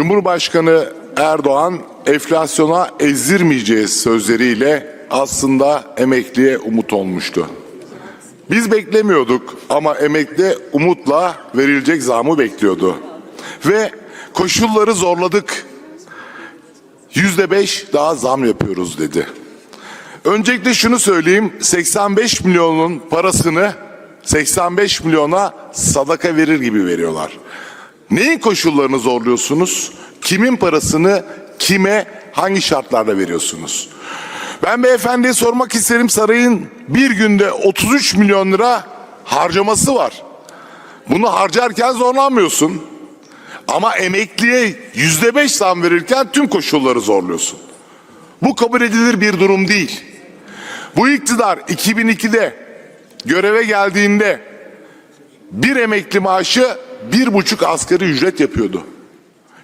Cumhurbaşkanı Erdoğan enflasyona ezdirmeyeceğiz sözleriyle aslında emekliye umut olmuştu. Biz beklemiyorduk ama emekli umutla verilecek zamı bekliyordu. Ve koşulları zorladık. Yüzde beş daha zam yapıyoruz dedi. Öncelikle şunu söyleyeyim. 85 milyonun parasını 85 milyona sadaka verir gibi veriyorlar. Neyin koşullarını zorluyorsunuz? Kimin parasını kime hangi şartlarla veriyorsunuz? Ben beyefendiye sormak isterim sarayın bir günde 33 milyon lira harcaması var. Bunu harcarken zorlanmıyorsun. Ama emekliye yüzde beş zam verirken tüm koşulları zorluyorsun. Bu kabul edilir bir durum değil. Bu iktidar 2002'de göreve geldiğinde bir emekli maaşı bir buçuk asgari ücret yapıyordu.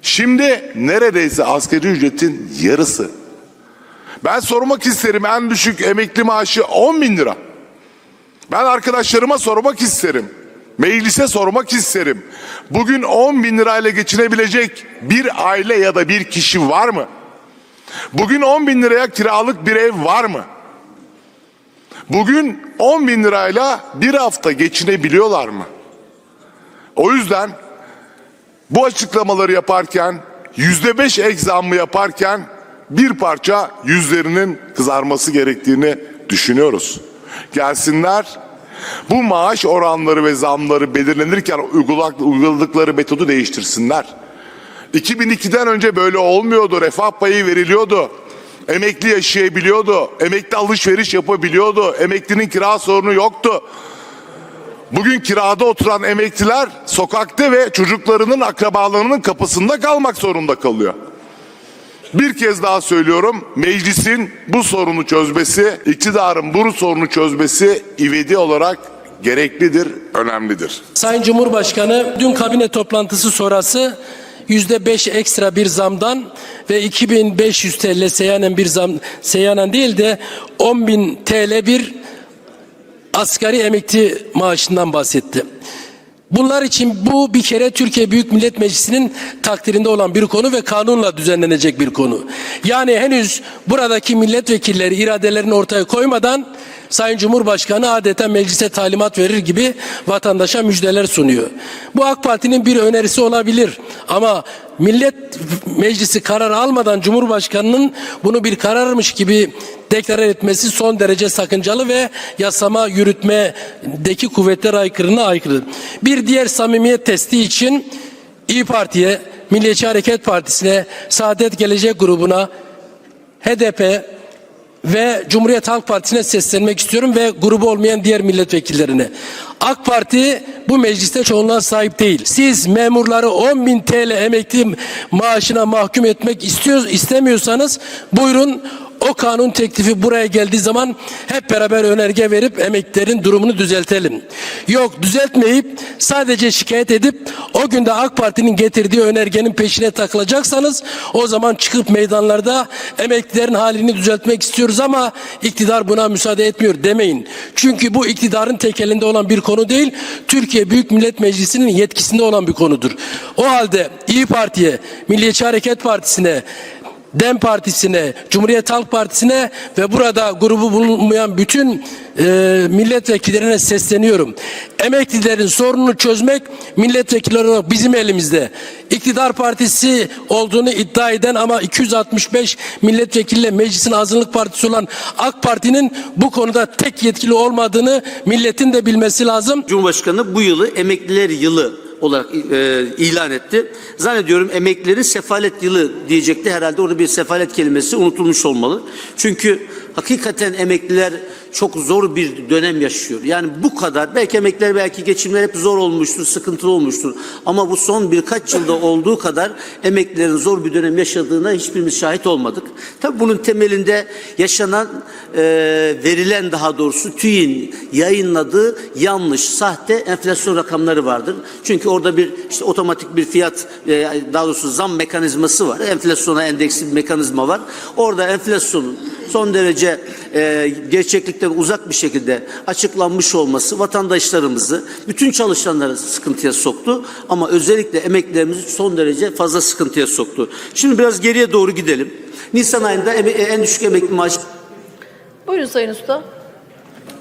Şimdi neredeyse asgari ücretin yarısı. Ben sormak isterim en düşük emekli maaşı 10 bin lira. Ben arkadaşlarıma sormak isterim. Meclise sormak isterim. Bugün 10 bin lirayla geçinebilecek bir aile ya da bir kişi var mı? Bugün 10 bin liraya kiralık bir ev var mı? Bugün 10 bin lirayla bir hafta geçinebiliyorlar mı? O yüzden bu açıklamaları yaparken yüzde beş ek zammı yaparken bir parça yüzlerinin kızarması gerektiğini düşünüyoruz. Gelsinler bu maaş oranları ve zamları belirlenirken uyguladık- uyguladıkları metodu değiştirsinler. 2002'den önce böyle olmuyordu. Refah payı veriliyordu. Emekli yaşayabiliyordu. Emekli alışveriş yapabiliyordu. Emeklinin kira sorunu yoktu. Bugün kirada oturan emekliler sokakta ve çocuklarının akrabalarının kapısında kalmak zorunda kalıyor. Bir kez daha söylüyorum meclisin bu sorunu çözmesi, iktidarın bu sorunu çözmesi ivedi olarak gereklidir, önemlidir. Sayın Cumhurbaşkanı dün kabine toplantısı sonrası yüzde beş ekstra bir zamdan ve 2500 TL seyyanen bir zam seyyanen değil de 10.000 TL bir asgari emekli maaşından bahsetti. Bunlar için bu bir kere Türkiye Büyük Millet Meclisi'nin takdirinde olan bir konu ve kanunla düzenlenecek bir konu. Yani henüz buradaki milletvekilleri iradelerini ortaya koymadan Sayın Cumhurbaşkanı adeta meclise talimat verir gibi vatandaşa müjdeler sunuyor. Bu AK Parti'nin bir önerisi olabilir ama Millet Meclisi karar almadan Cumhurbaşkanının bunu bir kararmış gibi deklar etmesi son derece sakıncalı ve yasama yürütmedeki kuvvetler aykırına aykırı. Bir diğer samimiyet testi için İyi Parti'ye, Milliyetçi Hareket Partisi'ne, Saadet Gelecek Grubu'na, HDP ve Cumhuriyet Halk Partisi'ne seslenmek istiyorum ve grubu olmayan diğer milletvekillerine. AK Parti bu mecliste çoğunluğa sahip değil. Siz memurları 10 bin TL emekli maaşına mahkum etmek istiyor, istemiyorsanız buyurun o kanun teklifi buraya geldiği zaman hep beraber önerge verip emeklilerin durumunu düzeltelim. Yok düzeltmeyip sadece şikayet edip o günde AK Parti'nin getirdiği önergenin peşine takılacaksanız o zaman çıkıp meydanlarda emeklilerin halini düzeltmek istiyoruz ama iktidar buna müsaade etmiyor demeyin. Çünkü bu iktidarın tek elinde olan bir konu değil, Türkiye Büyük Millet Meclisi'nin yetkisinde olan bir konudur. O halde İyi Parti'ye, Milliyetçi Hareket Partisi'ne, DEM Partisi'ne, Cumhuriyet Halk Partisi'ne ve burada grubu bulunmayan bütün e, milletvekillerine sesleniyorum. Emeklilerin sorununu çözmek milletvekilleri olarak bizim elimizde. İktidar partisi olduğunu iddia eden ama 265 milletvekiliyle meclisin azınlık partisi olan AK Parti'nin bu konuda tek yetkili olmadığını milletin de bilmesi lazım. Cumhurbaşkanı bu yılı emekliler yılı olarak e, ilan etti. Zannediyorum emeklilerin sefalet yılı diyecekti. Herhalde orada bir sefalet kelimesi unutulmuş olmalı. Çünkü hakikaten emekliler çok zor bir dönem yaşıyor. Yani bu kadar belki emekliler belki geçimler hep zor olmuştur, sıkıntılı olmuştur. Ama bu son birkaç yılda olduğu kadar emeklilerin zor bir dönem yaşadığına hiçbirimiz şahit olmadık. Tabii bunun temelinde yaşanan e, verilen daha doğrusu TÜİ'nin yayınladığı yanlış, sahte enflasyon rakamları vardır. Çünkü orada bir işte otomatik bir fiyat e, daha doğrusu zam mekanizması var. Enflasyona endeksli bir mekanizma var. Orada enflasyonun son derece e, gerçeklikten gerçekten uzak bir şekilde açıklanmış olması vatandaşlarımızı, bütün çalışanları sıkıntıya soktu. Ama özellikle emeklilerimizi son derece fazla sıkıntıya soktu. Şimdi biraz geriye doğru gidelim. Nisan ayında en düşük emekli maaşı Buyurun Sayın Usta.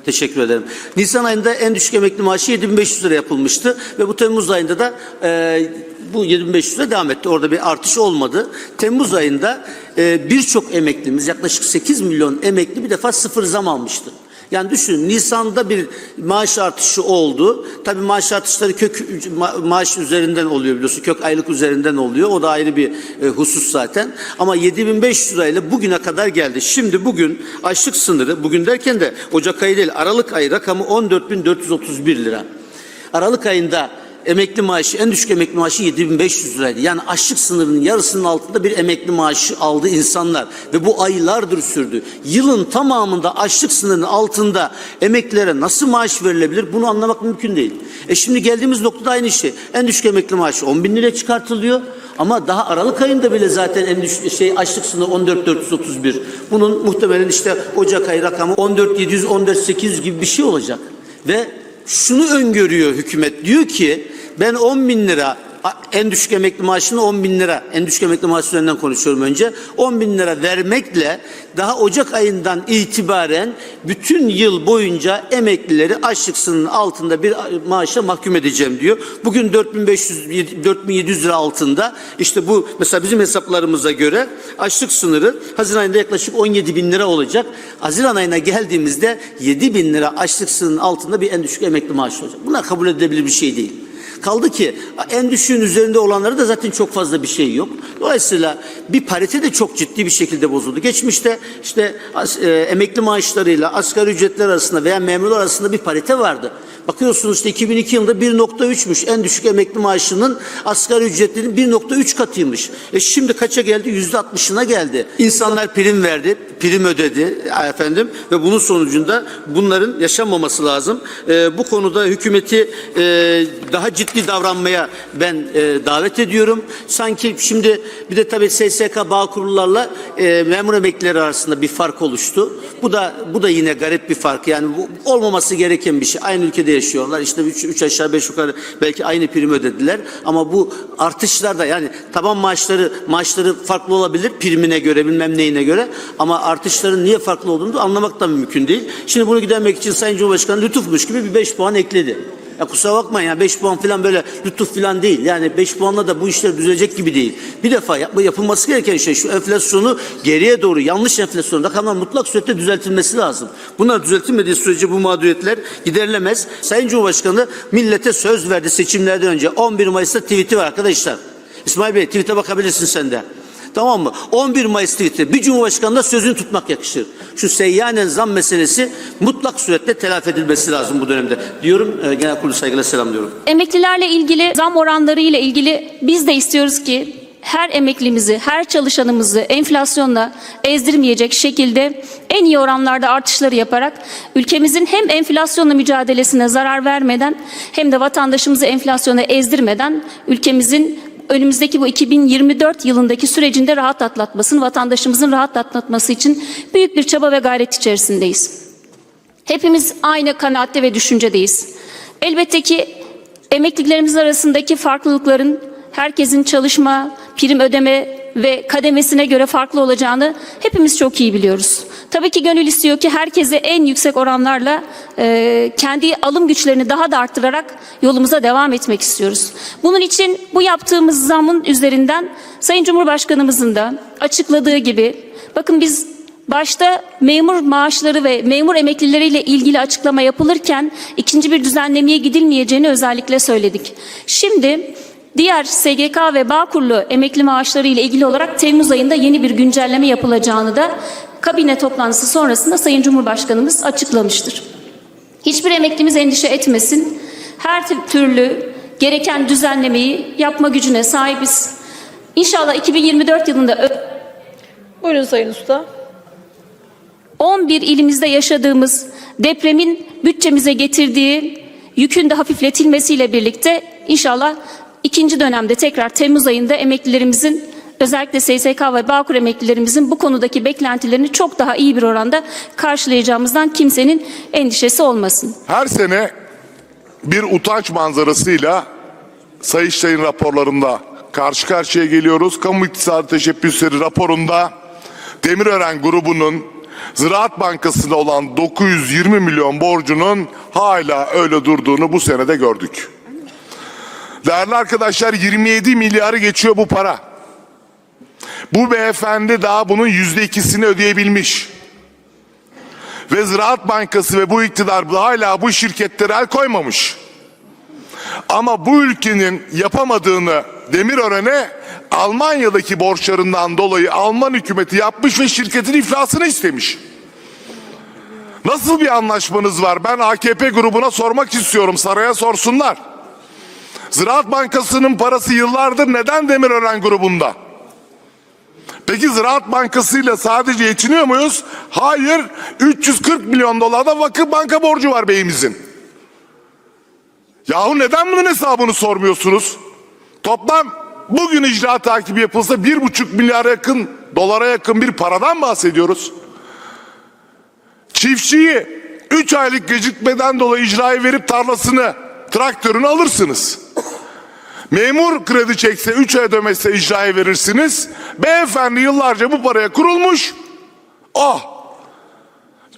Teşekkür ederim. Nisan ayında en düşük emekli maaşı 7500 lira yapılmıştı ve bu Temmuz ayında da e, bu 7500 lira devam etti. Orada bir artış olmadı. Temmuz ayında e, birçok emeklimiz yaklaşık 8 milyon emekli bir defa sıfır zam almıştı. Yani düşünün Nisan'da bir maaş artışı oldu. Tabii maaş artışları kök ma- maaş üzerinden oluyor biliyorsun. Kök aylık üzerinden oluyor. O da ayrı bir e, husus zaten. Ama 7500 lirayla bugüne kadar geldi. Şimdi bugün açlık sınırı bugün derken de Ocak ayı değil Aralık ayı rakamı 14.431 lira. Aralık ayında emekli maaşı, en düşük emekli maaşı 7500 liraydı. Yani açlık sınırının yarısının altında bir emekli maaşı aldı insanlar. Ve bu aylardır sürdü. Yılın tamamında açlık sınırının altında emeklilere nasıl maaş verilebilir bunu anlamak mümkün değil. E şimdi geldiğimiz noktada aynı şey. En düşük emekli maaşı 10 bin liraya çıkartılıyor. Ama daha Aralık ayında bile zaten en düşük şey açlık sınırı 14.431. Bunun muhtemelen işte Ocak ayı rakamı 14.700, 14.800 gibi bir şey olacak. Ve şunu öngörüyor hükümet. Diyor ki ben 10 bin lira en düşük emekli maaşını 10 bin lira en düşük emekli maaşı üzerinden konuşuyorum önce 10 bin lira vermekle daha Ocak ayından itibaren bütün yıl boyunca emeklileri açlık sınırının altında bir maaşa mahkum edeceğim diyor. Bugün 4500 4700 lira altında işte bu mesela bizim hesaplarımıza göre açlık sınırı Haziran ayında yaklaşık 17 bin lira olacak. Haziran ayına geldiğimizde 7 bin lira açlık sınırının altında bir en düşük emekli maaşı olacak. Bunlar kabul edilebilir bir şey değil. Kaldı ki en düşüğün üzerinde olanları da zaten çok fazla bir şey yok. Dolayısıyla bir parite de çok ciddi bir şekilde bozuldu. Geçmişte işte e, emekli maaşlarıyla asgari ücretler arasında veya memurlar arasında bir parite vardı. Bakıyorsunuz işte 2002 yılında 1.3'müş en düşük emekli maaşının asgari ücretinin 1.3 katıymış. E şimdi kaça geldi? %60'ına geldi. İnsanlar prim verdi, prim ödedi efendim ve bunun sonucunda bunların yaşanmaması lazım. E, bu konuda hükümeti e, daha ciddi davranmaya ben e, davet ediyorum. Sanki şimdi bir de tabii SSK bağ kurullarla e, memur emeklileri arasında bir fark oluştu. Bu da bu da yine garip bir fark. Yani bu olmaması gereken bir şey. Aynı ülkede yaşıyorlar. İşte 3 aşağı 5 yukarı belki aynı prim ödediler ama bu artışlar da yani taban maaşları maaşları farklı olabilir primine göre bilmem neyine göre ama artışların niye farklı olduğunu da anlamak da mümkün değil. Şimdi bunu gidermek için Sayın Cumhurbaşkanı lütufmuş gibi bir 5 puan ekledi. Ya kusura bakmayın ya 5 puan falan böyle lütuf falan değil. Yani 5 puanla da bu işler düzelecek gibi değil. Bir defa yapma, yapılması gereken şey şu enflasyonu geriye doğru yanlış enflasyon rakamlar mutlak surette düzeltilmesi lazım. Bunlar düzeltilmediği sürece bu mağduriyetler giderilemez. Sayın Cumhurbaşkanı millete söz verdi seçimlerden önce. 11 Mayıs'ta tweet'i var arkadaşlar. İsmail Bey tweet'e bakabilirsin sen de. Tamam mı? 11 Mayıs tweet'i bir cumhurbaşkanına sözünü tutmak yakışır. Şu seyyanen zam meselesi mutlak surette telafi edilmesi lazım bu dönemde. Diyorum e, genel kurulu saygıyla selamlıyorum. Emeklilerle ilgili zam oranları ile ilgili biz de istiyoruz ki her emeklimizi, her çalışanımızı enflasyonla ezdirmeyecek şekilde en iyi oranlarda artışları yaparak ülkemizin hem enflasyonla mücadelesine zarar vermeden hem de vatandaşımızı enflasyona ezdirmeden ülkemizin önümüzdeki bu 2024 yılındaki sürecinde rahat atlatmasını, vatandaşımızın rahat atlatması için büyük bir çaba ve gayret içerisindeyiz. Hepimiz aynı kanaatte ve düşüncedeyiz. Elbette ki emeklilerimiz arasındaki farklılıkların herkesin çalışma, prim ödeme ve kademesine göre farklı olacağını hepimiz çok iyi biliyoruz. Tabii ki gönül istiyor ki herkese en yüksek oranlarla e, kendi alım güçlerini daha da arttırarak yolumuza devam etmek istiyoruz. Bunun için bu yaptığımız zamın üzerinden Sayın Cumhurbaşkanımızın da açıkladığı gibi bakın biz Başta memur maaşları ve memur emeklileriyle ilgili açıklama yapılırken ikinci bir düzenlemeye gidilmeyeceğini özellikle söyledik. Şimdi diğer SGK ve Bağkurlu emekli maaşları ile ilgili olarak Temmuz ayında yeni bir güncelleme yapılacağını da kabine toplantısı sonrasında Sayın Cumhurbaşkanımız açıklamıştır. Hiçbir emeklimiz endişe etmesin. Her türlü gereken düzenlemeyi yapma gücüne sahibiz. İnşallah 2024 yılında Buyurun Sayın Usta. 11 ilimizde yaşadığımız depremin bütçemize getirdiği yükün de hafifletilmesiyle birlikte inşallah ikinci dönemde tekrar Temmuz ayında emeklilerimizin özellikle SSK ve Bağkur emeklilerimizin bu konudaki beklentilerini çok daha iyi bir oranda karşılayacağımızdan kimsenin endişesi olmasın. Her sene bir utanç manzarasıyla Sayıştay'ın raporlarında karşı karşıya geliyoruz. Kamu İktisadi Teşebbüsleri raporunda Demirören grubunun Ziraat Bankası'na olan 920 milyon borcunun hala öyle durduğunu bu senede gördük. Değerli arkadaşlar 27 milyarı geçiyor bu para. Bu beyefendi daha bunun yüzde ikisini ödeyebilmiş. Ve Ziraat Bankası ve bu iktidar hala bu şirketlere el koymamış. Ama bu ülkenin yapamadığını Demirören'e Almanya'daki borçlarından dolayı Alman hükümeti yapmış ve şirketin iflasını istemiş. Nasıl bir anlaşmanız var? Ben AKP grubuna sormak istiyorum. Saraya sorsunlar. Ziraat Bankası'nın parası yıllardır neden Demirören grubunda? Peki Ziraat Bankası ile sadece yetiniyor muyuz? Hayır. 340 milyon dolar da vakıf banka borcu var beyimizin. Yahu neden bunun hesabını sormuyorsunuz? Toplam bugün icra takibi yapılsa bir buçuk milyara yakın dolara yakın bir paradan bahsediyoruz. Çiftçiyi 3 aylık gecikmeden dolayı icrayı verip tarlasını, traktörünü alırsınız. Memur kredi çekse 3 ay ödemezse icraya verirsiniz. Beyefendi yıllarca bu paraya kurulmuş. Ah!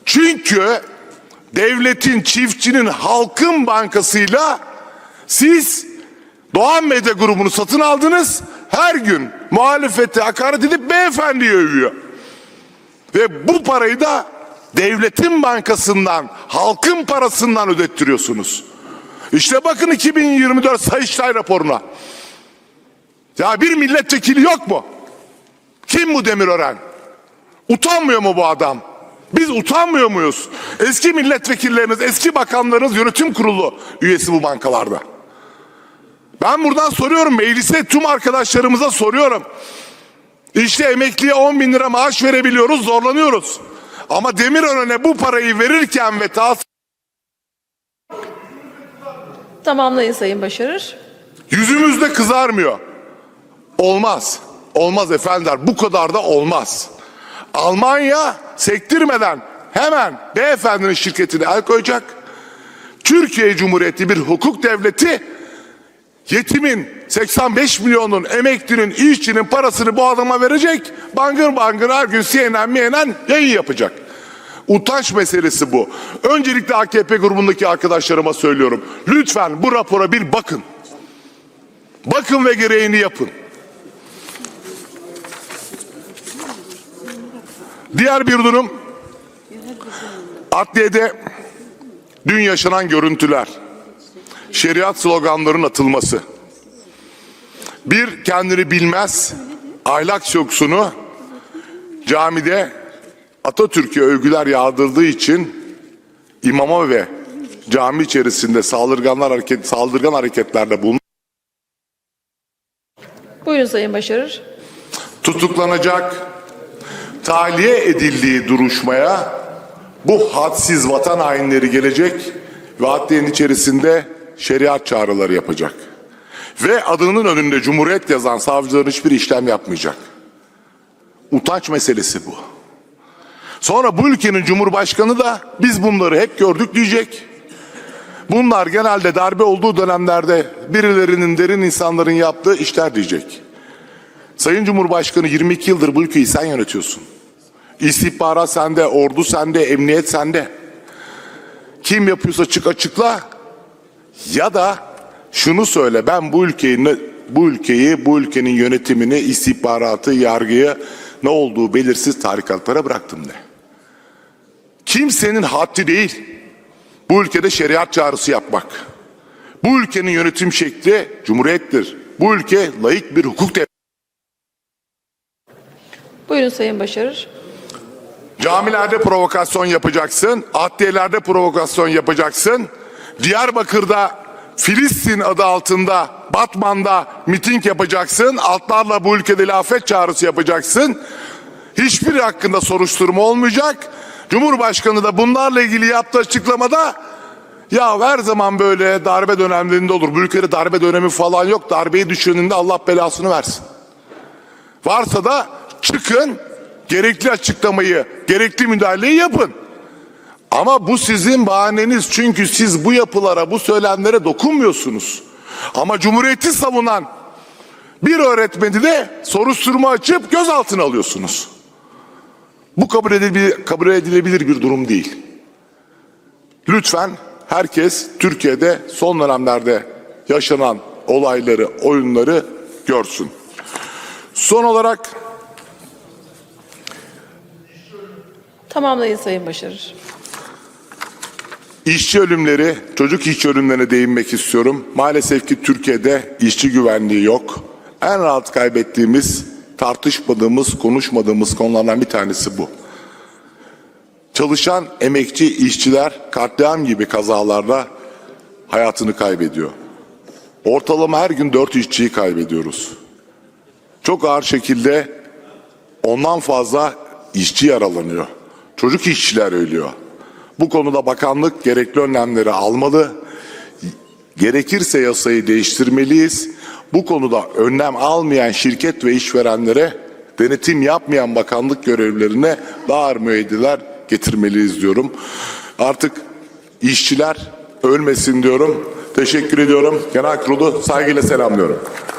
Çünkü devletin, çiftçinin, halkın bankasıyla siz Doğan Medya grubunu satın aldınız. Her gün muhalefete hakaret edip beyefendiyi övüyor. Ve bu parayı da devletin bankasından, halkın parasından ödettiriyorsunuz. İşte bakın 2024 Sayıştay raporuna. Ya bir milletvekili yok mu? Kim bu Demirören? Utanmıyor mu bu adam? Biz utanmıyor muyuz? Eski milletvekilleriniz, eski bakanlarınız yönetim kurulu üyesi bu bankalarda. Ben buradan soruyorum meclise tüm arkadaşlarımıza soruyorum. İşte emekliye 10 bin lira maaş verebiliyoruz zorlanıyoruz. Ama Demirören'e bu parayı verirken ve tahsil Tamamlayın Sayın Başarır. Yüzümüzde kızarmıyor. Olmaz. Olmaz efendiler. Bu kadar da olmaz. Almanya sektirmeden hemen beyefendinin şirketine el koyacak. Türkiye Cumhuriyeti bir hukuk devleti yetimin 85 milyonun emeklinin işçinin parasını bu adama verecek. Bangır bangır her gün CNN CNN yayın yapacak. Utanç meselesi bu. Öncelikle AKP grubundaki arkadaşlarıma söylüyorum. Lütfen bu rapora bir bakın. Bakın ve gereğini yapın. Diğer bir durum adliyede dün yaşanan görüntüler. Şeriat sloganlarının atılması. Bir kendini bilmez ahlak yoksunu camide Atatürk'e övgüler yağdırdığı için imama ve cami içerisinde saldırganlar hareket saldırgan hareketlerde bulundu. Buyurun Sayın Başarır. tutuklanacak, tahliye edildiği duruşmaya bu hadsiz vatan hainleri gelecek ve adliyenin içerisinde şeriat çağrıları yapacak. Ve adının önünde Cumhuriyet yazan savcıların hiçbir işlem yapmayacak. Utanç meselesi bu. Sonra bu ülkenin Cumhurbaşkanı da biz bunları hep gördük diyecek. Bunlar genelde darbe olduğu dönemlerde birilerinin derin insanların yaptığı işler diyecek. Sayın Cumhurbaşkanı 22 yıldır bu ülkeyi sen yönetiyorsun. İstihbarat sende, ordu sende, emniyet sende. Kim yapıyorsa çık açıkla. Ya da şunu söyle ben bu ülkeyi bu ülkeyi, bu ülkenin yönetimini, istihbaratı, yargıyı ne olduğu belirsiz tarikatlara bıraktım de. Kimsenin haddi değil. Bu ülkede şeriat çağrısı yapmak. Bu ülkenin yönetim şekli cumhuriyettir. Bu ülke layık bir hukuk devleti. Buyurun Sayın Başarır. Camilerde provokasyon yapacaksın, adliyelerde provokasyon yapacaksın. Diyarbakır'da Filistin adı altında Batman'da miting yapacaksın. Altlarla bu ülkede lafet çağrısı yapacaksın. Hiçbiri hakkında soruşturma olmayacak. Cumhurbaşkanı da bunlarla ilgili yaptığı açıklamada ya her zaman böyle darbe dönemlerinde olur. Bu ülkede darbe dönemi falan yok. Darbeyi düşündüğünde Allah belasını versin. Varsa da çıkın, gerekli açıklamayı, gerekli müdahaleyi yapın. Ama bu sizin bahaneniz çünkü siz bu yapılara, bu söylemlere dokunmuyorsunuz. Ama Cumhuriyeti savunan bir öğretmeni de soruşturma açıp gözaltına alıyorsunuz. Bu kabul edilebilir, kabul edilebilir bir durum değil. Lütfen herkes Türkiye'de son dönemlerde yaşanan olayları, oyunları görsün. Son olarak Tamamlayın Sayın Başarır. İşçi ölümleri, çocuk işçi ölümlerine değinmek istiyorum. Maalesef ki Türkiye'de işçi güvenliği yok. En rahat kaybettiğimiz, tartışmadığımız, konuşmadığımız konulardan bir tanesi bu. Çalışan emekçi işçiler katliam gibi kazalarda hayatını kaybediyor. Ortalama her gün dört işçiyi kaybediyoruz. Çok ağır şekilde ondan fazla işçi yaralanıyor. Çocuk işçiler ölüyor. Bu konuda bakanlık gerekli önlemleri almalı. Gerekirse yasayı değiştirmeliyiz. Bu konuda önlem almayan şirket ve işverenlere denetim yapmayan bakanlık görevlerine daha ağır müeyyideler getirmeliyiz diyorum. Artık işçiler ölmesin diyorum. Teşekkür ediyorum. Genel kurulu saygıyla selamlıyorum.